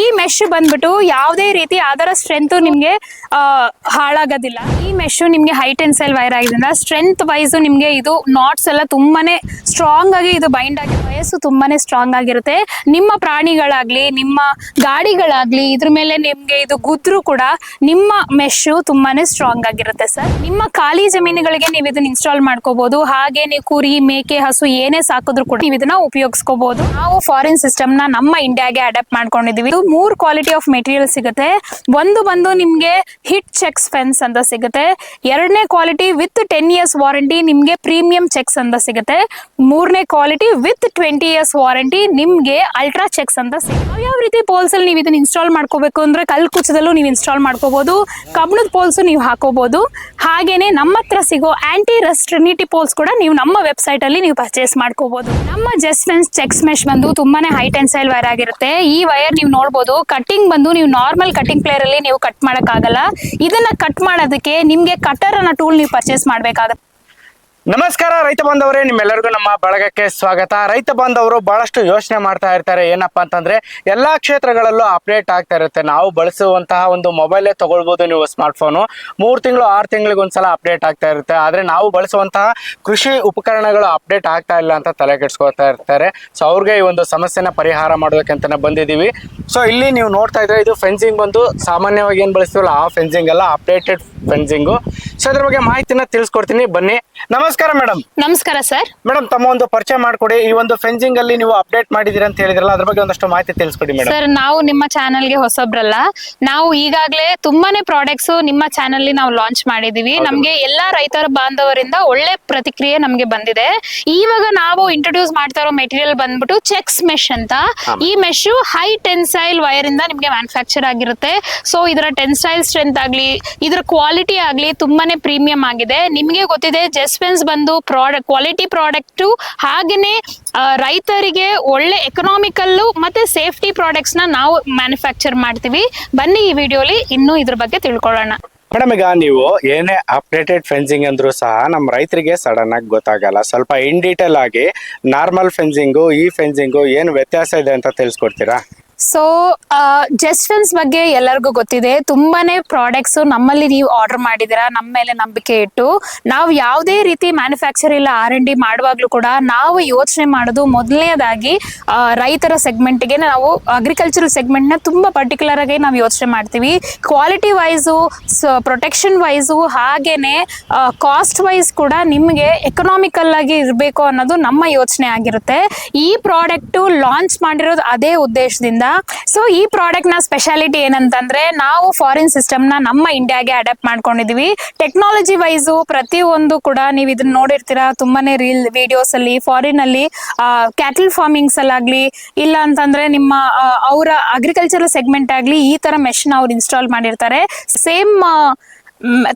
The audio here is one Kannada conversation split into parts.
ಈ ಮೆಶ್ ಬಂದ್ಬಿಟ್ಟು ಯಾವುದೇ ರೀತಿ ಅದರ ಸ್ಟ್ರೆಂತ್ ನಿಮ್ಗೆ ಹಾಳಾಗೋದಿಲ್ಲ. ಈ ಮೆಶ್ ನಿಮ್ಗೆ ಹೈಟ್ ಟೆನ್ಸೈಲ್ ಸೆಲ್ ವೈರ್ ಆಗಿದ್ರಿಂದ ಸ್ಟ್ರೆಂತ್ ವೈಸ್ ನಿಮ್ಗೆ ಇದು ನಾಟ್ಸ್ ಎಲ್ಲ ತುಂಬಾನೇ ಸ್ಟ್ರಾಂಗ್ ಆಗಿ ಇದು ಬೈಂಡ್ ಆಗಿ ವಯಸ್ಸು ತುಂಬಾನೇ ಸ್ಟ್ರಾಂಗ್ ಆಗಿರುತ್ತೆ. ನಿಮ್ಮ ಪ್ರಾಣಿಗಳಾಗ್ಲಿ, ನಿಮ್ಮ ಗಾಡಿಗಳಾಗ್ಲಿ, ಇದ್ರ ಮೇಲೆ ನಿಮ್ಗೆ ಇದು ಗುದ್ರು ಕೂಡ ನಿಮ್ಮ ಮೆಶ್ ತುಂಬಾನೇ ಸ್ಟ್ರಾಂಗ್ ಆಗಿರುತ್ತೆ ಸರ್ ನಿಮ್ಮ ಖಾಲಿ ಜಮೀನುಗಳಿಗೆ ನೀವು ಇದನ್ನ ಇನ್ಸ್ಟಾಲ್ ಮಾಡ್ಕೋಬಹುದು ಹಾಗೆ ನೀವು ಕುರಿ, ಮೇಕೆ, ಹಸು ಏನೇ ಸಾಕಿದ್ರು ಕೂಡ ನೀವು ಇದನ್ನ ಉಪಯೋಗಿಸ್ಕೋಬಹುದು ನಾವು ಫಾರಿನ್ ಸಿಸ್ಟಮ್ನ ನಮ್ಮ ಇಂಡಿಯಾಗೆ ಅಡಾಪ್ಟ್ ಮಾಡ್ಕೊಂಡಿದೀವಿ. ಮೂರ್ ಕ್ವಾಲಿಟಿ ಆಫ್ ಮೆಟೀರಿಯಲ್ ಸಿಗುತ್ತೆ. ಒಂದು ಬಂದು ನಿಮಗೆ ಹಿಟ್ ಚೆಕ್ಸ್ ಫೆನ್ಸ್ ಅಂತ ಸಿಗುತ್ತೆ. ಎರಡನೇ quality with ten years warranty ನಿಮಗೆ ಪ್ರೀಮಿಯಂ ಚೆಕ್ಸ್ ಅಂತ ಸಿಗುತ್ತೆ. ಮೂರನೇ quality with twenty years warranty ನಿಮಗೆ ಅಲ್ಟ್ರಾ ಚೆಕ್ಸ್ ಅಂತ ಸಿಗುತ್ತೆ. ಯಾವ ರೀತಿ ಪೋಲ್ಸ್ ಅಲ್ಲಿ ನೀವು ಇದನ್ನ ಇನ್ಸ್ಟಾಲ್ ಮಾಡ್ಕೋಬೇಕು ಅಂದ್ರೆ ಕಲ್ ಕುಚ್ಚದಲ್ಲೂ ನೀವು ಇನ್ಸ್ಟಾಲ್ ಮಾಡ್ಕೋಬಹುದು ಕಬ್ಬಣದ ಪೋಲ್ಸ್ ನೀವು ಹಾಕೋಬಹುದು ಹಾಗೇನೆ ನಮ್ಮ ಹತ್ರ ಸಿಗೋ ಆಂಟಿ ರಸ್ಟ್ ಟ್ರಿನಿಟಿ ಪೋಲ್ಸ್ ಕೂಡ ನೀವು ನಮ್ಮ ವೆಬ್ಸೈಟ್ ಅಲ್ಲಿ ನೀವು ಪರ್ಚೇಸ್ ಮಾಡ್ಕೋಬಹುದು ನಮ್ಮ ಜಸ್ಟ್ ಫೆನ್ಸ್ ಚೆಕ್ಸ್ ಮೆಶ್ ಬಂದು ತುಂಬಾನೇ ಹೈ ಅಂಡ್ ಸೈಲ್ ವೈರ್ ಆಗಿರುತ್ತೆ. ಈ ವೈರ್ ನೀವು ನೋಡಬಹುದು ಕಟಿಂಗ್ ಬಂದು ನೀವು ನಾರ್ಮಲ್ ಕಟಿಂಗ್ ಪ್ಲೇಯರ್ ಅಲ್ಲಿ ನೀವು ಕಟ್ ಮಾಡಕ್ಕಾಗಲ್ಲ. ಇದನ್ನ ಕಟ್ ಮಾಡೋದಕ್ಕೆ ನಿಮ್ಗೆ ಕಟರ್ ಅನ್ನೋ ಟೂಲ್ ನೀವು ಪರ್ಚೇಸ್ ಮಾಡ್ಬೇಕಾಗುತ್ತೆ. ನಮಸ್ಕಾರ ರೈತ ಬಾಂಧವರೇ, ನಿಮ್ಮೆಲ್ಲರಿಗೂ ನಮ್ಮ ಬಳಗಕ್ಕೆ ಸ್ವಾಗತ. ರೈತ ಬಾಂಧವರು ಬಹಳಷ್ಟು ಯೋಚನೆ ಮಾಡ್ತಾ ಇರ್ತಾರೆ, ಏನಪ್ಪಾ ಅಂತಂದ್ರೆ ಎಲ್ಲಾ ಕ್ಷೇತ್ರಗಳಲ್ಲೂ ಅಪ್ಡೇಟ್ ಆಗ್ತಾ ಇರುತ್ತೆ. ನಾವು ಬಳಸುವಂತಹ ಒಂದು ಮೊಬೈಲೇ ತಗೊಳ್ಬಹುದು ನೀವು ಸ್ಮಾರ್ಟ್ ಫೋನು ಮೂರು ತಿಂಗಳು, ಆರು ತಿಂಗಳಿಗೆ ಒಂದ್ಸಲ ಅಪ್ಡೇಟ್ ಆಗ್ತಾ ಇರುತ್ತೆ. ಆದ್ರೆ ನಾವು ಬಳಸುವಂತಹ ಕೃಷಿ ಉಪಕರಣಗಳು ಅಪ್ಡೇಟ್ ಆಗ್ತಾ ಇಲ್ಲ ಅಂತ ತಲೆ ಕೆಡ್ಸ್ಕೊಳ್ತಾ ಇರ್ತಾರೆ. ಸೊ ಅವ್ರಿಗೆ ಈ ಒಂದು ಸಮಸ್ಯೆನ ಪರಿಹಾರ ಮಾಡೋದಕ್ಕಂತಾನೆ ಬಂದಿದ್ದೀವಿ. ಸೊ ಇಲ್ಲಿ ನೀವು ನೋಡ್ತಾ ಇದ್ರೆ ಇದು ಫೆನ್ಸಿಂಗ್ ಬಂದು ಸಾಮಾನ್ಯವಾಗಿ ಏನು ಬಳಸ್ತೀವಲ್ಲ, ಆ ಫೆನ್ಸಿಂಗ್ ಅಲ್ಲ ಅಪ್ಡೇಟೆಡ್ ಫೆನ್ಸಿಂಗು ಸೊ ಅದ್ರ ಬಗ್ಗೆ ಮಾಹಿತಿನ ತಿಳಿಸ್ಕೊಡ್ತೀನಿ. ಬನ್ನಿ. ನಮಸ್ಕಾರ. ಮೇಡಮ್ ನಮಸ್ಕಾರ ಸರ್ ಮೇಡಮ್ ತಮ್ಮ ಒಂದು ಪರಿಚಯ ಮಾಡ್ಕೊಡಿ. ಈ ಒಂದು ಫೆನ್ಸಿಂಗ್ ಅಲ್ಲಿ ನೀವು ಅಪ್ಡೇಟ್ ಮಾಡಿದಿರಿ ಅಂತ ಹೇಳಿದ್ರಲ್ಲ ಅದ್ರ ಬಗ್ಗೆ ಒಂದಷ್ಟು ಮಾಹಿತಿ ತಿಳಿಸ್ಕೊಡಿ ಮೇಡಮ್ ಸರ್ ನಾವು ನಿಮ್ಮ ಚಾನೆಲ್ಗೆ ಹೊಸಬ್ರಲ್ಲ. ನಾವು ಈಗಾಗಲೇ ತುಂಬಾನೇ ಪ್ರಾಡಕ್ಟ್ಸ್ ನಿಮ್ಮ ಚಾನೆಲ್ ನಾವು ಲಾಂಚ್ ಮಾಡಿದೀವಿ ನಮ್ಗೆ ಎಲ್ಲಾ ರೈತರ ಬಾಂಧವರಿಂದ ಒಳ್ಳೆ ಪ್ರತಿಕ್ರಿಯೆ ನಮ್ಗೆ ಬಂದಿದೆ. ಇವಾಗ ನಾವು ಇಂಟ್ರೊಡ್ಯೂಸ್ ಮಾಡ್ತಾ ಇರೋ ಮೆಟೀರಿಯಲ್ ಬಂದ್ಬಿಟ್ಟು ಚೆಕ್ಸ್ ಮೆಶ್ ಅಂತ. ಈ ಮೆಶ್ ಹೈ ಟೆನ್ಸೈಲ್ ವೈರ್ ಇಂದ ನಿಮ್ಗೆ ಮ್ಯಾನುಫ್ಯಾಕ್ಚರ್ ಆಗಿರುತ್ತೆ. ಸೊ ಇದರ ಟೆನ್ಸೈಲ್ ಸ್ಟ್ರೆಂತ್ ಆಗ್ಲಿ ಇದರ ಕ್ವಾಲಿಟಿ ಆಗ್ಲಿ ತುಂಬಾನೇ ಪ್ರೀಮಿಯಂ ಆಗಿದೆ. ನಿಮ್ಗೆ ಗೊತ್ತಿದೆ ಜೆಸ್ಪೆನ್ಸ್ ಬಂದು ಪ್ರಾಡಕ್ಟ್ ಕ್ವಾಲಿಟಿ ಪ್ರಾಡಕ್ಟ್ ಹಾಗೇನೆ ರೈತರಿಗೆ ಒಳ್ಳೆ ಎಕನಾಮಿಕಲ್ ಮತ್ತೆ ಸೇಫ್ಟಿ ಪ್ರಾಡಕ್ಟ್ಸ್ನ ನಾವು ಮ್ಯಾನುಫ್ಯಾಕ್ಚರ್ ಮಾಡ್ತೀವಿ. ಬನ್ನಿ ಈ ವಿಡಿಯೋಲಿ ಇನ್ನೂ ಇದ್ರ ಬಗ್ಗೆ ತಿಳ್ಕೊಳ್ಳೋಣ. ಮೇಡಮ್, ಈಗ ನೀವು ಏನೇ ಅಪ್ಡೇಟೆಡ್ ಫೆನ್ಸಿಂಗ್ ಅಂದ್ರೂ ಸಹ ನಮ್ಮ ರೈತರಿಗೆ ಸಡನ್ ಆಗಿ ಗೊತ್ತಾಗಲ್ಲ. ಸ್ವಲ್ಪ ಇನ್ ಡೀಟೇಲ್ ಆಗಿ ನಾರ್ಮಲ್ ಫೆನ್ಸಿಂಗು ಈ ಫೆನ್ಸಿಂಗು ಏನು ವ್ಯತ್ಯಾಸ ಇದೆ ಅಂತ ತಿಳಿಸ್ಕೊಡ್ತೀರಾ? ಸೊ ಜಸ್ಟ್ ಫ್ರೆಂಡ್ಸ್ ಬಗ್ಗೆ ಎಲ್ಲರಿಗೂ ಗೊತ್ತಿದೆ. ತುಂಬಾನೇ ಪ್ರಾಡಕ್ಟ್ಸ್ ನಮ್ಮಲ್ಲಿ ನೀವು ಆರ್ಡರ್ ಮಾಡಿದಿರಾ ನಮ್ಮ ಮೇಲೆ ನಂಬಿಕೆ ಇಟ್ಟು. ನಾವು ಯಾವುದೇ ರೀತಿ ಮ್ಯಾನುಫ್ಯಾಕ್ಚರ್ ಇಲ್ಲ ಆರ್ ಎನ್ ಡಿ ಮಾಡುವಾಗ್ಲೂ ಕೂಡ ನಾವು ಯೋಚನೆ ಮಾಡೋದು ಮೊದಲನೇದಾಗಿ ರೈತರ ಸೆಗ್ಮೆಂಟ್ಗೆ ನಾವು ಅಗ್ರಿಕಲ್ಚರಲ್ ಸೆಗ್ಮೆಂಟ್ನ ತುಂಬಾ ಪರ್ಟಿಕ್ಯುಲರ್ ಆಗಿ ನಾವು ಯೋಚನೆ ಮಾಡ್ತೀವಿ. ಕ್ವಾಲಿಟಿ ವೈಸು ಪ್ರೊಟೆಕ್ಷನ್ ವೈಸು ಹಾಗೇನೆ ಕಾಸ್ಟ್ ವೈಸ್ ಕೂಡ ನಿಮಗೆ ಎಕನಾಮಿಕಲ್ ಆಗಿ ಇರಬೇಕು ಅನ್ನೋದು ನಮ್ಮ ಯೋಚನೆ ಆಗಿರುತ್ತೆ. ಈ ಪ್ರಾಡಕ್ಟ್ ಲಾಂಚ್ ಮಾಡಿರೋದು ಅದೇ ಉದ್ದೇಶದಿಂದ. ಸೊ ಈ ಪ್ರಾಡಕ್ಟ್ನ ಸ್ಪೆಷಾಲಿಟಿ ಏನಂತಂದ್ರೆ ನಾವು ಫಾರಿನ್ ಸಿಸ್ಟಮ್ನ ನಮ್ಮ ಇಂಡಿಯಾಗೆ ಅಡಾಪ್ಟ್ ಮಾಡ್ಕೊಂಡಿದೀವಿ. ಟೆಕ್ನಾಲಜಿ ವೈಸು ಒಂದು ಕೂಡ ನೀವು ಇದನ್ನ ನೋಡಿರ್ತೀರಾ, ತುಂಬಾನೇ ರೀಲ್ ವಿಡಿಯೋಸ್ ಅಲ್ಲಿ ಫಾರಿನ್ ಅಲ್ಲಿ ಕ್ಯಾಟಲ್ ಫಾರ್ಮಿಂಗ್ಸ್ ಅಲ್ಲಾಗ್ಲಿ ಇಲ್ಲ ಅಂತಂದ್ರೆ ನಿಮ್ಮ ಅವರ ಅಗ್ರಿಕಲ್ಚರಲ್ ಸೆಗ್ಮೆಂಟ್ ಆಗ್ಲಿ ಈ ತರ ಮೆಷಿನ್ ಅವ್ರು ಇನ್ಸ್ಟಾಲ್ ಮಾಡಿರ್ತಾರೆ. ಸೇಮ್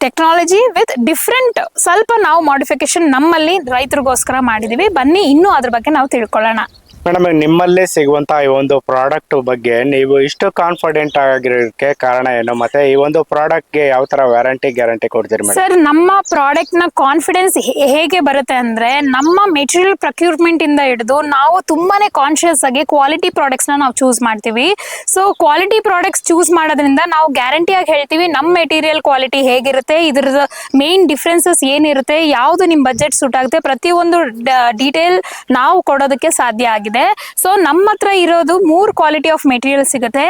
ಟೆಕ್ನಾಲಜಿ ವಿತ್ ಡಿಫ್ರೆಂಟ್ ಸ್ವಲ್ಪ ನಾವು ಮಾಡಿಫಿಕೇಶನ್ ನಮ್ಮಲ್ಲಿ ರೈತರಿಗೋಸ್ಕರ ಮಾಡಿದೀವಿ. ಬನ್ನಿ ಇನ್ನೂ ಅದ್ರ ಬಗ್ಗೆ ನಾವು ತಿಳ್ಕೊಳ್ಳೋಣ. ಮೇಡಮ್, ನಿಮ್ಮಲ್ಲೇ ಸಿಗುವಂತ ಈ ಒಂದು ಪ್ರಾಡಕ್ಟ್ ಬಗ್ಗೆ ನೀವು ಇಷ್ಟು ಕಾನ್ಫಿಡೆಂಟ್ ಆಗಿರೋಕೆ ಕಾರಣ ಏನು? ಮತ್ತೆ ಈ ಒಂದು ಪ್ರಾಡಕ್ಟ್ಗೆ ಯಾವ ತರ ವ್ಯಾರಂಟಿ ಗ್ಯಾರಂಟಿ ಕೊಡ್ತೀರಿ ಮೇಡಮ್? ಸರ್, ನಮ್ಮ ಪ್ರಾಡಕ್ಟ್ನ ಕಾನ್ಫಿಡೆನ್ಸ್ ಹೇಗೆ ಬರುತ್ತೆ ಅಂದ್ರೆ ನಮ್ಮ ಮೆಟೀರಿಯಲ್ ಪ್ರಕ್ಯೂರ್ಮೆಂಟ್ ಇಂದ ಹಿಡಿದು ನಾವು ತುಂಬಾನೇ ಕಾನ್ಶಿಯಸ್ ಆಗಿ ಕ್ವಾಲಿಟಿ ಪ್ರಾಡಕ್ಟ್ಸ್ನ ನಾವು ಚೂಸ್ ಮಾಡ್ತೀವಿ. ಸೊ ಕ್ವಾಲಿಟಿ ಪ್ರಾಡಕ್ಟ್ಸ್ ಚೂಸ್ ಮಾಡೋದ್ರಿಂದ ನಾವು ಗ್ಯಾರಂಟಿ ಆಗಿ ಹೇಳ್ತೀವಿ ನಮ್ಮ ಮೆಟೀರಿಯಲ್ ಕ್ವಾಲಿಟಿ ಹೇಗಿರುತ್ತೆ, ಇದ್ರದ್ದು ಮೇನ್ ಡಿಫ್ರೆನ್ಸಸ್ ಏನಿರುತ್ತೆ, ಯಾವುದು ನಿಮ್ ಬಜೆಟ್ ಸೂಟ್ ಆಗುತ್ತೆ, ಪ್ರತಿಯೊಂದು ಡೀಟೇಲ್ ನಾವು ಕೊಡೋದಕ್ಕೆ ಸಾಧ್ಯ ಆಗಿದೆ. ಸೊ ನಮ್ಮ ಹತ್ರ ಇರೋದು ಮೂರು ಕ್ವಾಲಿಟಿ ಆಫ್ ಮೆಟೀರಿಯಲ್ ಸಿಗುತ್ತೆ.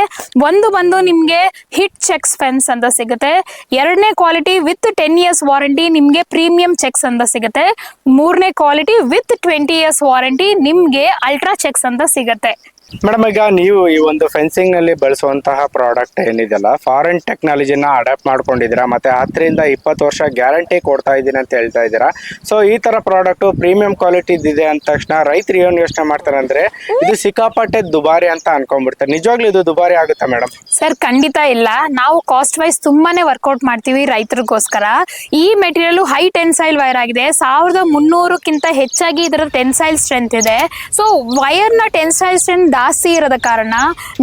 ಒಂದು ಬಂದು ನಿಮ್ಗೆ ಹಿಟ್ ಚೆಕ್ಸ್ ಫೆನ್ಸ್ ಅಂತ ಸಿಗುತ್ತೆ. ಎರಡನೇ quality with ten years warranty ನಿಮ್ಗೆ ಪ್ರೀಮಿಯಂ ಚೆಕ್ಸ್ ಅಂತ ಸಿಗುತ್ತೆ. ಮೂರನೇ quality with twenty years warranty ನಿಮ್ಗೆ ಅಲ್ಟ್ರಾ ಚೆಕ್ಸ್ ಅಂತ ಸಿಗುತ್ತೆ. ಮೇಡಮ್, ಈಗ ನೀವು ಈ ಒಂದು ಫೆನ್ಸಿಂಗ್ನಲ್ಲಿ ಬಳಸುವಂತಹ ಪ್ರಾಡಕ್ಟ್ ಏನಿದೆಯಲ್ಲ ಫಾರಿನ್ ಟೆಕ್ನಾಲಜಿನ ಅಡಾಪ್ಟ್ ಮಾಡ್ಕೊಂಡಿದ್ದೀರಾ, ಮತ್ತೆ ಹತ್ತರಿಂದ ಇಪ್ಪತ್ತು ವರ್ಷ ಗ್ಯಾರಂಟಿ ಕೊಡ್ತಾ ಇದ್ದೀನಿ ಅಂತ ಹೇಳ್ತಾ ಇದ್ದೀರಾ? ಸೊ ಈ ತರ ಪ್ರಾಡಕ್ಟ್ ಪ್ರೀಮಿಯಂ ಕ್ವಾಲಿಟಿ ಇದೆ ಅಂದ ತಕ್ಷಣ ರೈತರು ಏನು ಯೋಚನೆ ಮಾಡ್ತಾರೆ ಅಂದ್ರೆ, ಇದು ಸಿಕ್ಕಾಪಟ್ಟೆ ದುಬಾರಿ ಅಂತ ಅನ್ಕೊಂಡ್ಬಿಡ್ತಾರೆ. ನಿಜವಾಗ್ಲೂ ಇದು ದುಬಾರಿ ಆಗುತ್ತಾ ಮೇಡಮ್? ಸರ್ ಖಂಡಿತ ಇಲ್ಲ. ನಾವು ಕಾಸ್ಟ್ ವೈಸ್ ತುಂಬಾನೇ ವರ್ಕೌಟ್ ಮಾಡ್ತೀವಿ ರೈತರಿಗೋಸ್ಕರ. ಈ ಮೆಟೀರಿಯಲ್ ಹೈ ಟೆನ್ಸೈಲ್ ವೈರ್ ಆಗಿದೆ. ಸಾವಿರದ ಮುನ್ನೂರಕ್ಕಿಂತ ಹೆಚ್ಚಾಗಿ ಇದರ ಟೆನ್ಸೈಲ್ ಸ್ಟ್ರೆಂತ್ ಇದೆ. ಸೊ ವೈರ್ನ ಟೆನ್ಸೈಲ್ ಸ್ಟ್ರೆಂತ್ ಜಾಸ್ತಿ ಇರೋದ ಕಾರಣ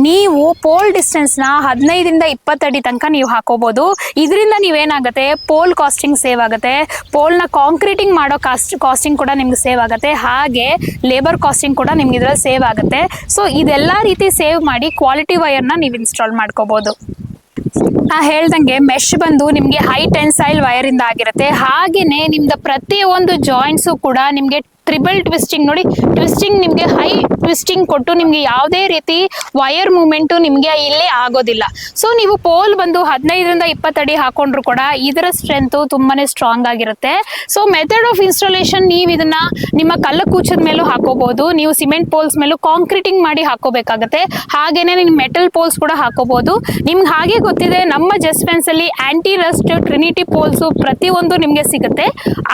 ನೀವು ಪೋಲ್ ಡಿಸ್ಟೆನ್ಸ್ನ ಹದಿನೈದರಿಂದ ಇಪ್ಪತ್ತಡಿ ತನಕ ನೀವು ಹಾಕೋಬಹುದು ಇದರಿಂದ ನೀವೇನಾಗುತ್ತೆ? ಪೋಲ್ ಕಾಸ್ಟಿಂಗ್ ಸೇವ್ ಆಗುತ್ತೆ. ಪೋಲ್ನ ಕಾಂಕ್ರೀಟಿಂಗ್ ಮಾಡೋ ಕಾಸ್ಟ್ ಕಾಸ್ಟಿಂಗ್ ಕೂಡ ನಿಮ್ಗೆ ಸೇವ್ ಆಗುತ್ತೆ. ಹಾಗೆ ಲೇಬರ್ ಕಾಸ್ಟಿಂಗ್ ಕೂಡ ನಿಮ್ಗೆ ಇದರಲ್ಲಿ ಸೇವ್ ಆಗುತ್ತೆ. ಸೊ ಇದೆಲ್ಲ ರೀತಿ ಸೇವ್ ಮಾಡಿ ಕ್ವಾಲಿಟಿ ವೈರ್ನ ನೀವು ಇನ್ಸ್ಟಾಲ್ ಮಾಡ್ಕೋಬೋದು. ನಾ ಹೇಳ್ದಂಗೆ ಮೆಶ್ ಬಂದು ನಿಮಗೆ ಹೈ ಟೆನ್ಸೈಲ್ ವೈರ್ ಇಂದ ಆಗಿರುತ್ತೆ. ಹಾಗೇನೆ ನಿಮ್ದು ಪ್ರತಿಯೊಂದು ಜಾಯಿಂಟ್ಸು ಕೂಡ ನಿಮಗೆ ಟ್ರಿಬಲ್ ಟ್ವಿಸ್ಟಿಂಗ್ ನೋಡಿ ಟ್ವಿಸ್ಟಿಂಗ್ ನಿಮಗೆ ಹೈ ಟ್ವಿಸ್ಟಿಂಗ್ ಕೊಟ್ಟು ನಿಮಗೆ ಯಾವುದೇ ರೀತಿ ವೈರ್ ಮೂಮೆಂಟು ನಿಮಗೆ ಇಲ್ಲಿ ಆಗೋದಿಲ್ಲ. ಸೊ ನೀವು ಪೋಲ್ ಬಂದು ಹದಿನೈದರಿಂದ ಇಪ್ಪತ್ತಡಿ ಹಾಕೊಂಡ್ರು ಕೂಡ ಇದರ ಸ್ಟ್ರೆಂತು ತುಂಬಾನೇ ಸ್ಟ್ರಾಂಗ್ ಆಗಿರುತ್ತೆ. ಸೊ ಮೆಥಡ್ ಆಫ್ ಇನ್ಸ್ಟಾಲೇಷನ್ ನೀವು ಇದನ್ನ ನಿಮ್ಮ ಕಲ್ಲ ಕೂಚದ ಮೇಲೂ ಹಾಕೋಬಹುದು ನೀವು ಸಿಮೆಂಟ್ ಪೋಲ್ಸ್ ಮೇಲೂ ಕಾಂಕ್ರೀಟಿಂಗ್ ಮಾಡಿ ಹಾಕೋಬೇಕಾಗತ್ತೆ. ಹಾಗೇನೆ ನಿಮ್ಮ ಮೆಟಲ್ ಪೋಲ್ಸ್ ಕೂಡ ಹಾಕೋಬಹುದು ನಿಮ್ಗೆ ಹಾಗೆ ಗೊತ್ತಿದೆ, ನಮ್ಮ ಜಸ್ಟ್ ಫೆನ್ಸ್ ಅಲ್ಲಿ ಆಂಟಿ ರಸ್ಟ್ ಟ್ರಿನಿಟಿ ಪೋಲ್ಸ್ ಪ್ರತಿಯೊಂದು ನಿಮಗೆ ಸಿಗುತ್ತೆ.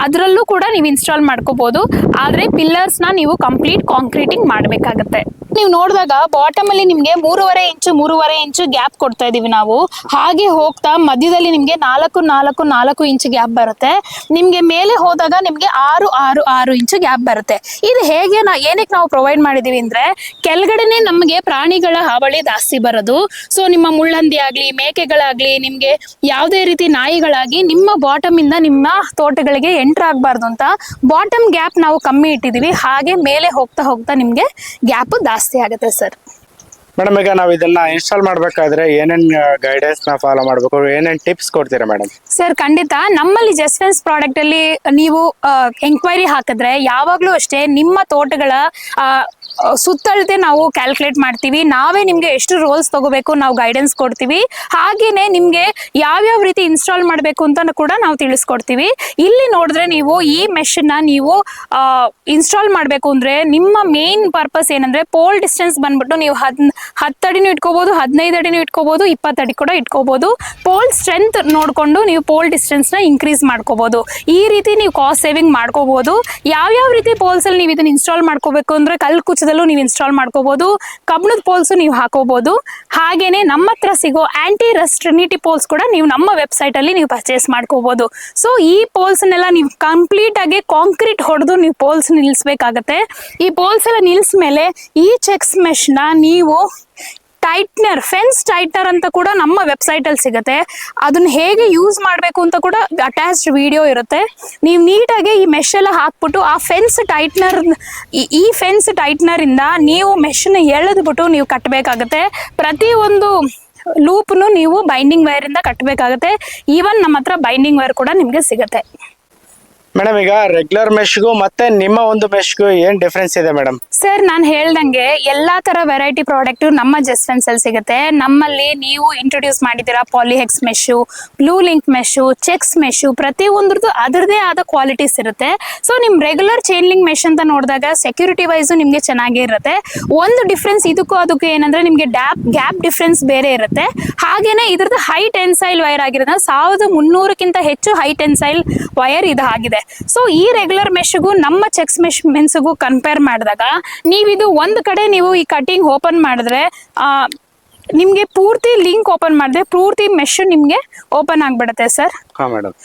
ಅದರಲ್ಲೂ ಕೂಡ ನೀವು ಇನ್ಸ್ಟಾಲ್ ಮಾಡ್ಕೋಬಹುದು ಆದರೆ ಪಿಲ್ಲರ್ಸ್ನ ನೀವು ಕಂಪ್ಲೀಟ್ ಕಾಂಕ್ರೀಟಿಂಗ್ ಮಾಡಬೇಕಾಗತ್ತೆ ನೀವು ನೋಡಿದಾಗ ಬಾಟಮ್ ಅಲ್ಲಿ ನಿಮ್ಗೆ ಮೂರುವರೆ ಇಂಚು ಮೂರುವರೆ ಇಂಚು ಗ್ಯಾಪ್ ಕೊಡ್ತಾ ಇದೀವಿ ನಾವು. ಹಾಗೆ ಹೋಗ್ತಾ ಮಧ್ಯದಲ್ಲಿ ನಿಮ್ಗೆ ನಾಲ್ಕು ನಾಲ್ಕು ನಾಲ್ಕು ಇಂಚು ಗ್ಯಾಪ್ ಬರುತ್ತೆ. ನಿಮ್ಗೆ ಮೇಲೆ ಹೋದಾಗ ನಿಮ್ಗೆ ಆರು ಆರು ಆರು ಇಂಚು ಗ್ಯಾಪ್ ಬರುತ್ತೆ. ಇದು ಹೇಗೆ ನಾ, ಏನಕ್ಕೆ ನಾವು ಪ್ರೊವೈಡ್ ಮಾಡಿದೀವಿ ಅಂದ್ರೆ, ಕೆಳಗಡೆನೆ ನಮಗೆ ಪ್ರಾಣಿಗಳ ಹಾವಳಿ ಜಾಸ್ತಿ ಬರೋದು. ಸೊ ನಿಮ್ಮ ಮುಳ್ಳಂದಿ ಆಗ್ಲಿ, ಮೇಕೆಗಳಾಗ್ಲಿ, ನಿಮ್ಗೆ ಯಾವುದೇ ರೀತಿ ನಾಯಿಗಳಾಗಿ ನಿಮ್ಮ ಬಾಟಮ್ ಇಂದ ನಿಮ್ಮ ತೋಟಗಳಿಗೆ ಎಂಟರ್ ಆಗ್ಬಾರ್ದು ಅಂತ ಬಾಟಮ್ ಗ್ಯಾಪ್ ನಾವು ಕಮ್ಮಿ ಇಟ್ಟಿದೀವಿ. ಹಾಗೆ ಮೇಲೆ ಹೋಗ್ತಾ ಹೋಗ್ತಾ ನಿಮ್ಗೆ ಗ್ಯಾಪ್ ಜಾಸ್ತಿ ಆಗುತ್ತೆ ಸರ್. ಮೇಡಮ್ ಈಗ ನಾವು ಇದನ್ನ ಇನ್ಸ್ಟಾಲ್ ಮಾಡಬೇಕಾದ್ರೆ ಏನೇನ್ ಗೈಡೆನ್ಸ್ನ ಫಾಲೋ ಮಾಡ್ಬೇಕು? ಏನೇನ್ ಟಿಪ್ಸ್ ಕೊಡ್ತೀರಾ ಮೇಡಮ್? ಸರ್ ಖಂಡಿತ ನಮ್ಮಲ್ಲಿ ಜಸ್ವೆನ್ಸ್ ಪ್ರಾಡಕ್ಟ್ ಅಲ್ಲಿ ನೀವು ಎಂಕ್ವೈರಿ ಹಾಕಿದ್ರೆ ಯಾವಾಗಲೂ ಅಷ್ಟೇ ನಿಮ್ಮ ತೋಟಗಳ ಸುತ್ತಳತೆ ನಾವು ಕ್ಯಾಲ್ಕುಲೇಟ್ ಮಾಡ್ತೀವಿ. ನಾವೇ ನಿಮ್ಗೆ ಎಷ್ಟು ರೋಲ್ಸ್ ತಗೋಬೇಕು ನಾವು ಗೈಡೆನ್ಸ್ ಕೊಡ್ತೀವಿ. ಹಾಗೇನೆ ನಿಮ್ಗೆ ಯಾವ್ಯಾವ ರೀತಿ ಇನ್ಸ್ಟಾಲ್ ಮಾಡಬೇಕು ಅಂತ ಕೂಡ ನಾವು ತಿಳಿಸ್ಕೊಡ್ತೀವಿ. ಇಲ್ಲಿ ನೋಡಿದ್ರೆ ನೀವು ಈ ಮೆಷನ್ನ ನೀವು ಇನ್ಸ್ಟಾಲ್ ಮಾಡಬೇಕು ಅಂದ್ರೆ ನಿಮ್ಮ ಮೇನ್ ಪರ್ಪಸ್ ಏನಂದ್ರೆ ಪೋಲ್ ಡಿಸ್ಟೆನ್ಸ್ ಬಂದ್ಬಿಟ್ಟು ನೀವು ಹದ್ ಹತ್ತಡಿನೂ ಇಟ್ಕೋಬಹುದು ಹದಿನೈದು ಅಡಿನೂ ಇಟ್ಕೋಬಹುದು ಇಪ್ಪತ್ತಡಿ ಕೂಡ ಇಟ್ಕೋಬಹುದು ಪೋಲ್ ಸ್ಟ್ರೆಂತ್ ನೋಡಿಕೊಂಡು ನೀವು ಪೋಲ್ ಡಿಸ್ಟೆನ್ಸ್ನ ಇನ್ಕ್ರೀಸ್ ಮಾಡ್ಕೋಬಹುದು ಈ ರೀತಿ ನೀವು ಕಾಸ್ಟ್ ಸೇವಿಂಗ್ ಮಾಡ್ಕೋಬಹುದು ಯಾವ್ಯಾವ ರೀತಿ ಪೋಲ್ಸ್ ಅಲ್ಲಿ ನೀವು ಇದನ್ನ ಇನ್ಸ್ಟಾಲ್ ಮಾಡ್ಕೋಬೇಕು ಅಂದ್ರೆ ಕಲ್ ಕುಚ್ಚದಲ್ಲೂ ನೀವು ಇನ್ಸ್ಟಾಲ್ ಮಾಡ್ಕೋಬಹುದು ಕಬ್ಬಣದ ಪೋಲ್ಸ್ ನೀವು ಹಾಕೋಬಹುದು ಹಾಗೇನೆ ನಮ್ಮ ಹತ್ರ ಸಿಗೋ ಆಂಟಿ ರಸ್ಟ್ ಪೋಲ್ಸ್ ಕೂಡ ನೀವು ನಮ್ಮ ವೆಬ್ಸೈಟ್ ಅಲ್ಲಿ ನೀವು ಪರ್ಚೇಸ್ ಮಾಡ್ಕೋಬಹುದು ಸೊ ಈ ಪೋಲ್ಸ್ ನೆಲ್ಲ ನೀವು ಕಂಪ್ಲೀಟ್ ಆಗಿ ಕಾಂಕ್ರೀಟ್ ಹೊಡೆದು ನೀವು ಪೋಲ್ಸ್ ನಿಲ್ಲಿಸ್ಬೇಕಾಗತ್ತೆ ಈ ಪೋಲ್ಸ್ ಎಲ್ಲ ನಿಲ್ಸ್ ಮೇಲೆ ಈ ಚೆಕ್ಸ್ ಮೆಶ್ನ ನೀವು ಟೈಟ್ನರ್ ಫೆನ್ಸ್ ಟೈಟ್ನರ್ ಅಂತ ಕೂಡ ನಮ್ಮ ವೆಬ್ಸೈಟ್ ಅಲ್ಲಿ ಸಿಗುತ್ತೆ. ಅದನ್ನ ಹೇಗೆ ಯೂಸ್ ಮಾಡಬೇಕು ಅಂತ ಕೂಡ ಅಟ್ಯಾಚ್ಡ್ ವಿಡಿಯೋ ಇರುತ್ತೆ. ನೀವು ನೀಟಾಗಿ ಈ ಮೆಶ್ ಎಲ್ಲ ಹಾಕ್ಬಿಟ್ಟು ಆ ಫೆನ್ಸ್ ಟೈಟ್ನರ್ ಈ ಫೆನ್ಸ್ ಟೈಟ್ನರ್ ಇಂದ ನೀವು ಮೆಶ್ನ ಎಳೆದ್ಬಿಟ್ಟು ನೀವು ಕಟ್ಟಬೇಕಾಗತ್ತೆ ಪ್ರತಿಯೊಂದು ಲೂಪ್ನು ನೀವು ಬೈಂಡಿಂಗ್ ವೈರ್ ಇಂದ ಕಟ್ಟಬೇಕಾಗತ್ತೆ ಈವನ್ ನಮ್ಮ ಹತ್ರ ಬೈಂಡಿಂಗ್ ವೈರ್ ಕೂಡ ನಿಮಗೆ ಸಿಗುತ್ತೆ. ಮೇಡಮ್ ಈಗ ರೆಗ್ಯುಲರ್ ಮೆಶ್ಗೂ ಮತ್ತೆ ನಿಮ್ಮ ಒಂದು ಮೆಶ್ಗೂ ಏನ್ ಡಿಫ್ರೆನ್ಸ್ ಇದೆ ಮೇಡಮ್ ಸರ್ ನಾನು ಹೇಳ್ದಂಗೆ ಎಲ್ಲಾ ತರ ವೆರೈಟಿ ಪ್ರಾಡಕ್ಟ್ ನಮ್ಮ ಜಸ್ಟ್ ಅಲ್ಲಿ ಸಿಗುತ್ತೆ. ನಮ್ಮಲ್ಲಿ ನೀವು ಇಂಟ್ರೊಡ್ಯೂಸ್ ಮಾಡಿದ್ದೀರಾ polyhex mesh blue link mesh checks mesh ಪ್ರತಿ ಒಂದ್ರದ್ದು ಅದರದೇ ಆದ ಕ್ವಾಲಿಟೀಸ್ ಇರುತ್ತೆ. ಸೊ ನಿಮ್ ರೆಗ್ಯುಲರ್ ಚೈನ್ ಲಿಂಕ್ ಮೆಶ್ ಅಂತ ನೋಡಿದಾಗ ಸೆಕ್ಯೂರಿಟಿ ವೈಸ್ ನಿಮ್ಗೆ ಚೆನ್ನಾಗಿ ಇರುತ್ತೆ. ಒಂದು ಡಿಫ್ರೆನ್ಸ್ ಇದಕ್ಕೂ ಅದಕ್ಕೂ ಏನಂದ್ರೆ ನಿಮ್ಗೆ ಡ್ಯಾಪ್ ಗ್ಯಾಪ್ ಡಿಫ್ರೆನ್ಸ್ ಬೇರೆ ಇರುತ್ತೆ. ಹಾಗೇನೆ ಇದ್ರದ್ದು ಹೈ ಟೆನ್ಸೈಲ್ ವೈರ್ ಆಗಿರೋದ್ರಿಂದ ಸಾವಿರದ ಮುನ್ನೂರಕ್ಕಿಂತ ಹೆಚ್ಚು ಹೈ ಟೆನ್ಸೈಲ್ ವೈರ್ ಇದಾಗಿದೆ ಸೊ ಈ ರೆಗ್ಯುಲರ್ ಮೆಶ್ಗೂ ನಮ್ಮ ಚೆಕ್ಸ್ ಮೆಶ್ ಮೆನ್ಸ್ಗೂ ಕಂಪೇರ್ ಮಾಡಿದಾಗ ನೀವಿದು ಒಂದು ಕಡೆ ನೀವು ಈ ಕಟಿಂಗ್ ಓಪನ್ ಮಾಡಿದ್ರೆ ಆ, ನಿಮ್ಗೆ ಪೂರ್ತಿ ಲಿಂಕ್ ಓಪನ್ ಮಾಡಿದ್ರೆ ಪೂರ್ತಿ ಮೆಶ್ ನಿಮ್ಗೆ ಓಪನ್ ಆಗ್ಬಿಡುತ್ತೆ ಸರ್ ಹಾ ಮೇಡಮ್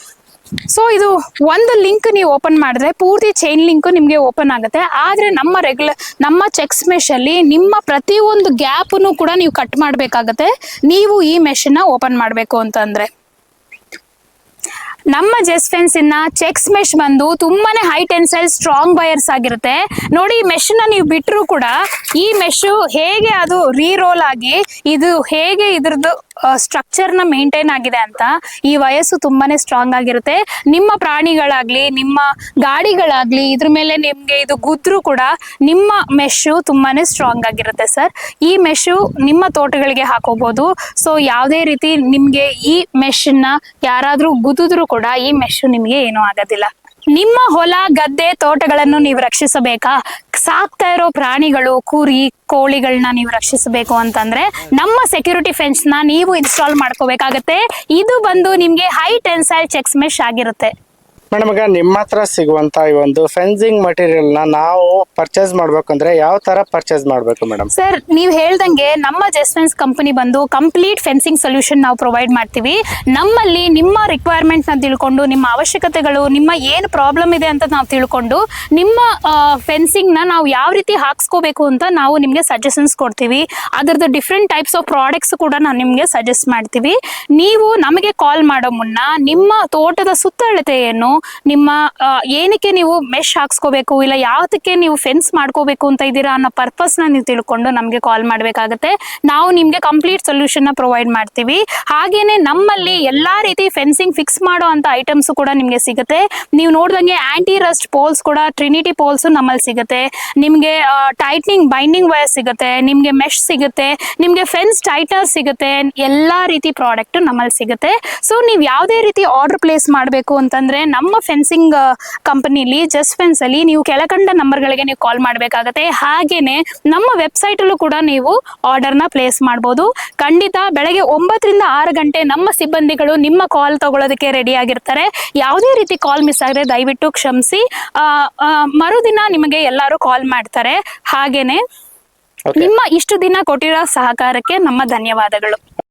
ಸೊ ಇದು ಒಂದು ಲಿಂಕ್ ನೀವು ಓಪನ್ ಮಾಡಿದ್ರೆ ಪೂರ್ತಿ ಚೈನ್ ಲಿಂಕ್ ನಿಮಗೆ ಓಪನ್ ಆಗುತ್ತೆ. ಆದ್ರೆ ನಮ್ಮ ರೆಗ್ಯುಲರ್ ನಮ್ಮ ಚೆಕ್ಸ್ ಮೆಶ್ ಅಲ್ಲಿ ನಿಮ್ಮ ಪ್ರತಿಯೊಂದು ಗ್ಯಾಪ್ನು ಕೂಡ ನೀವು ಕಟ್ ಮಾಡಬೇಕಾಗತ್ತೆ. ನೀವು ಈ ಮೆಶನ್ನ ಓಪನ್ ಮಾಡಬೇಕು ಅಂತಂದ್ರೆ. ನಮ್ಮ ಜೆಸ್ ಫೆನ್ಸ್ ಇನ್ನ ಚೆಕ್ಸ್ ಮೆಶ್ ಬಂದು ತುಂಬಾನೇ ಹೈ ಟೆನ್ಸೈಲ್ ಸ್ಟ್ರಾಂಗ್ ವೈರ್ಸ್ ಆಗಿರುತ್ತೆ. ನೋಡಿ, ಈ ಮೆಶ್ ನೀವು ಬಿಟ್ಟರು ಕೂಡ ಈ ಮೆಶ್ ಹೇಗೆ ಅದು ರೀರೋಲ್ ಆಗಿ, ಇದು ಹೇಗೆ ಇದ್ರದ್ದು ಸ್ಟ್ರಕ್ಚರ್ನ ಮೇಂಟೈನ್ ಆಗಿದೆ ಅಂತ ಈ ವಯಸ್ಸು ತುಂಬಾನೇ ಸ್ಟ್ರಾಂಗ್ ಆಗಿರುತ್ತೆ. ನಿಮ್ಮ ಪ್ರಾಣಿಗಳಾಗ್ಲಿ, ನಿಮ್ಮ ಗಾಡಿಗಳಾಗ್ಲಿ, ಇದ್ರ ಮೇಲೆ ನಿಮ್ಗೆ ಇದು ಗುದ್ರು ಕೂಡ ನಿಮ್ಮ ಮೆಶು ತುಂಬಾನೇ ಸ್ಟ್ರಾಂಗ್ ಆಗಿರುತ್ತೆ ಸರ್ ಈ ಮೆಶು ನಿಮ್ಮ ತೋಟಗಳಿಗೆ ಹಾಕೋಬಹುದು ಸೊ ಯಾವುದೇ ರೀತಿ ನಿಮ್ಗೆ ಈ ಮೆಶನ್ನ ಯಾರಾದ್ರೂ ಗುದ್ದಿದ್ರು ಕೂಡ ಈ ಮೆಶು ನಿಮ್ಗೆ ಏನೂ ಆಗೋದಿಲ್ಲ. ನಿಮ್ಮ ಹೊಲ, ಗದ್ದೆ, ತೋಟಗಳನ್ನು ನೀವು ರಕ್ಷಿಸಬೇಕಾ? ಸಾಕ್ತಾ ಇರೋ ಪ್ರಾಣಿಗಳು, ಕುರಿ ಕೋಳಿಗಳನ್ನ ನೀವು ರಕ್ಷಿಸಬೇಕು ಅಂತಂದ್ರೆ ನಮ್ಮ ಸೆಕ್ಯೂರಿಟಿ ಫೆನ್ಸ್ನ ನೀವು ಇನ್ಸ್ಟಾಲ್ ಮಾಡ್ಕೋಬೇಕಾಗತ್ತೆ. ಇದು ಬಂದು ನಿಮ್ಗೆ ಹೈ ಟೆನ್ಸೈಲ್ ಚೆಕ್ಸ್ ಮೆಶ್ ಆಗಿರುತ್ತೆ. ಮೇಡಮ್ ನಿಮ್ಮ ಹತ್ರ ಸಿಗುವಂತ ಈ ಒಂದು ಫೆನ್ಸಿಂಗ್ ಮಟೀರಿಯಲ್ನ ನಾವು ಪರ್ಚೇಸ್ ಮಾಡ್ಬೇಕಂದ್ರೆ ಯಾವ ತರ ಪರ್ಚೇಸ್ ಮಾಡ್ಬೇಕು ಮೇಡಮ್? ಸರ್, ನೀವು ಹೇಳ್ದಂಗೆ ನಮ್ಮ ಜೆಸ್ಮೆನ್ಸ್ ಕಂಪನಿ ಬಂದು ಕಂಪ್ಲೀಟ್ ಫೆನ್ಸಿಂಗ್ ಸೊಲ್ಯೂಷನ್ ನಾವು ಪ್ರೊವೈಡ್ ಮಾಡ್ತೀವಿ. ನಮ್ಮಲ್ಲಿ ನಿಮ್ಮ ರಿಕ್ವೈರ್ಮೆಂಟ್ನ ತಿಳ್ಕೊಂಡು, ನಿಮ್ಮ ಅವಶ್ಯಕತೆಗಳು, ನಿಮ್ಮ ಏನು ಪ್ರಾಬ್ಲಮ್ ಇದೆ ಅಂತ ನಾವು ತಿಳ್ಕೊಂಡು, ನಿಮ್ಮ ಫೆನ್ಸಿಂಗ್ನ ನಾವು ಯಾವ ರೀತಿ ಹಾಕ್ಸ್ಕೋಬೇಕು ಅಂತ ನಾವು ನಿಮಗೆ ಸಜೆಷನ್ಸ್ ಕೊಡ್ತೀವಿ. ಅದರದ್ದು ಡಿಫ್ರೆಂಟ್ ಟೈಪ್ಸ್ ಆಫ್ ಪ್ರಾಡಕ್ಟ್ಸ್ ಕೂಡ ನಾವು ನಿಮಗೆ ಸಜೆಸ್ಟ್ ಮಾಡ್ತೀವಿ. ನೀವು ನಮಗೆ ಕಾಲ್ ಮಾಡೋ ಮುನ್ನ ನಿಮ್ಮ ತೋಟದ ಸುತ್ತಳತೆಯನ್ನು ನಿಮ್ಮ ಏನಕ್ಕೆ ನೀವು ಮೆಶ್ ಹಾಕ್ಸ್ಕೋಬೇಕು ಇಲ್ಲ ಯಾವ್ದಕ್ಕೆ ನೀವು ಫೆನ್ಸ್ ಮಾಡ್ಕೋಬೇಕು ಅಂತ ಇದ್ದೀರಾ ಅನ್ನೋ ಪರ್ಪಸ್ನ ನೀವು ತಿಳ್ಕೊಂಡು ನಮಗೆ ಕಾಲ್ ಮಾಡಬೇಕಾಗತ್ತೆ. ನಾವು ನಿಮಗೆ ಕಂಪ್ಲೀಟ್ ಸೊಲ್ಯೂಷನ್ನ ಪ್ರೊವೈಡ್ ಮಾಡ್ತೀವಿ. ಹಾಗೇನೆ ನಮ್ಮಲ್ಲಿ ಎಲ್ಲಾ ರೀತಿ ಫೆನ್ಸಿಂಗ್ ಫಿಕ್ಸ್ ಮಾಡೋ ಅಂತ ಐಟಮ್ಸ್ ಕೂಡ ನಿಮಗೆ ಸಿಗುತ್ತೆ. ನೀವು ನೋಡ್ದಂಗೆ ಆಂಟಿ ರಸ್ಟ್ ಪೋಲ್ಸ್ ಕೂಡ ಟ್ರಿನಿಟಿ ಪೋಲ್ಸ್ ನಮ್ಮಲ್ಲಿ ಸಿಗುತ್ತೆ. ನಿಮಗೆ ಟೈಟ್ನಿಂಗ್ ಬೈಂಡಿಂಗ್ ವೈರ್ ಸಿಗುತ್ತೆ. ನಿಮಗೆ ಮೆಶ್ ಸಿಗುತ್ತೆ. ನಿಮಗೆ ಫೆನ್ಸ್ ಟೈಟರ್ ಸಿಗುತ್ತೆ. ಎಲ್ಲಾ ರೀತಿ ಪ್ರಾಡಕ್ಟ್ ನಮ್ಮಲ್ಲಿ ಸಿಗುತ್ತೆ. ಸೊ ನೀವು ಯಾವುದೇ ರೀತಿ ಆರ್ಡರ್ ಪ್ಲೇಸ್ ಮಾಡಬೇಕು ಅಂತಂದ್ರೆ ನಮ್ಮ ಫೆನ್ಸಿಂಗ್ ಕಂಪನಿಲಿ ಜಸ್ಟ್ ಫೆನ್ಸ್ ಅಲ್ಲಿ ನೀವು ಕೆಳಕಂಡ ನಂಬರ್ಗಳಿಗೆ ನೀವು ಕಾಲ್ ಮಾಡಬೇಕಾಗತ್ತೆ. ಹಾಗೇನೆ ನಮ್ಮ ವೆಬ್ಸೈಟ್ ಅಲ್ಲೂ ಕೂಡ ನೀವು ಆರ್ಡರ್ನ ಪ್ಲೇಸ್ ಮಾಡಬಹುದು ಖಂಡಿತ ಬೆಳಗ್ಗೆ ಒಂಬತ್ತರಿಂದ ಆರು ಗಂಟೆ ನಮ್ಮ ಸಿಬ್ಬಂದಿಗಳು ನಿಮ್ಮ ಕಾಲ್ ತಗೊಳ್ಳೋದಕ್ಕೆ ರೆಡಿ ಆಗಿರ್ತಾರೆ. ಯಾವುದೇ ರೀತಿ ಕಾಲ್ ಮಿಸ್ ಆದರೆ ದಯವಿಟ್ಟು ಕ್ಷಮಿಸಿ. ಮರುದಿನ ನಿಮಗೆ ಎಲ್ಲರೂ ಕಾಲ್ ಮಾಡ್ತಾರೆ. ಹಾಗೇನೆ ನಿಮ್ಮ ಇಷ್ಟು ದಿನ ಕೊಟ್ಟಿರೋ ಸಹಕಾರಕ್ಕೆ ನಮ್ಮ ಧನ್ಯವಾದಗಳು.